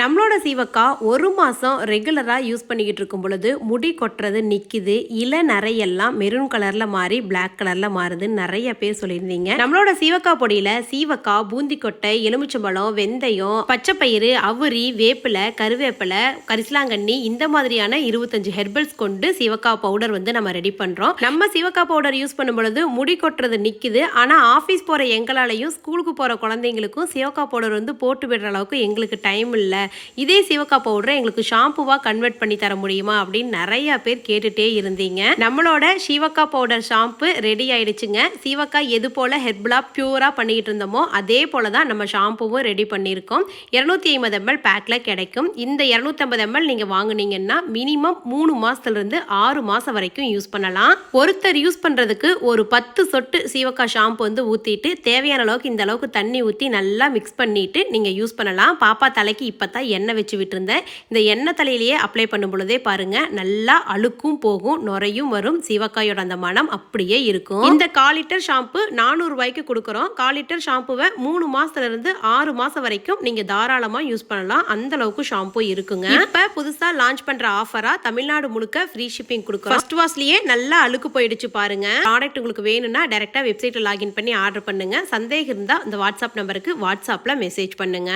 நம்மளோட சீவக்கா ஒரு மாதம் ரெகுலராக யூஸ் பண்ணிக்கிட்டு இருக்கும் பொழுது முடி கொட்டுறது நிற்கிது இலை நரையெல்லாம் மெரூன் கலரில் மாறி பிளாக் கலரில் மாறுதுன்னு நிறைய பேர் சொல்லியிருந்தீங்க. நம்மளோட சீவக்கா பொடியில் சீவக்கா பூந்திக்கொட்டை எலுமிச்சம்பழம் வெந்தயம் பச்சைப்பயிறு அவுரி வேப்பிலை கருவேப்பிலை கரிசலாங்கண்ணி இந்த மாதிரியான இருபத்தஞ்சு ஹெர்பல்ஸ் கொண்டு சீவக்காய் பவுடர் வந்து நம்ம ரெடி பண்ணுறோம் நம்ம சீவக்காய் பவுடர் யூஸ் பண்ணும் பொழுது முடி கொட்டுறது நிற்கிது ஆனால் ஆஃபீஸ் போகிற எங்களாலையும் ஸ்கூலுக்கு போகிற குழந்தைங்களுக்கும் சிவக்கா பவுடர் வந்து போட்டு விடுற அளவுக்கு எங்களுக்கு டைம் இல்லை. இதே சிவக்கா பவுடரை எங்களுக்கு ஷாம்புவாக கன்வெர்ட் பண்ணி தர முடியுமா அப்படின்னு நிறைய பேர் கேட்டுட்டே இருந்தீங்க. நம்மளோட சிவக்கா பவுடர் ஷாம்பு ரெடி ஆயிடுச்சுங்க. சிவக்கா எது போல் ஹெர்பலா பியூராக பண்ணிக்கிட்டு இருந்தோமோ அதே போல தான் நம்ம ஷாம்புவும் ரெடி பண்ணியிருக்கோம். இரநூத்தி ஐம்பது எம்எல் பேக்கில் கிடைக்கும். இந்த இரநூத்தம்பது எம்எல் நீங்கள் வாங்குனீங்கன்னா மினிமம் மூணு மாதத்துலேருந்து ஆறு மாதம் வரைக்கும் யூஸ் பண்ணலாம். ஒருத்தர் யூஸ் பண்ணுறதுக்கு ஒரு பத்து சொட்டு சீவக்காய் ஷாம்பு வந்து ஊற்றிட்டு தேவையான அளவுக்கு இந்த அளவுக்கு தண்ணி ஊற்றி நல்லா மிக்ஸ் பண்ணிட்டு நீங்கள் யூஸ் பண்ணலாம். பாப்பா தலைக்கு இப்போ தான் எண்ணெய் வச்சு விட்டுருந்தேன். இந்த எண்ணெய் தலையிலேயே அப்ளை பண்ணும் பொழுதே பாருங்க நல்லா அழுக்கும் போகும் நுரையும் வரும் சிவக்காயோட அந்த மனம் அப்படியே இருக்கும். இந்த கால் லிட்டர் ஷாம்பு நானூறு ரூபாய்க்கு கொடுக்குறோம். கால் லிட்டர் ஷாம்புவை மூணு மாசத்துல இருந்து ஆறு மாசம் வரைக்கும் நீங்க தாராளமா யூஸ் பண்ணலாம். அந்த அளவுக்கு ஷாம்பு இருக்குங்க. இப்ப புதுசா லான்ச் பண்ற ஆஃபரா தமிழ்நாடு முழுக்க ஃப்ரீ ஷிப்பிங் கொடுக்குறோம். ஃபர்ஸ்ட் வாஷ்லயே நல்லா அழுக்கு போயிடுச்சு பாருங்க. ப்ராடக்ட் உங்களுக்கு வேணும்னா டைரக்டா வெப்சைட்ல லாகின் பண்ணி ஆர்டர் பண்ணுங்க. சந்தேகம் இருந்தா இந்த வாட்ஸ்அப் நம்பருக்கு வாட்ஸ்அப்ல மெசேஜ் பண்ணுங்க.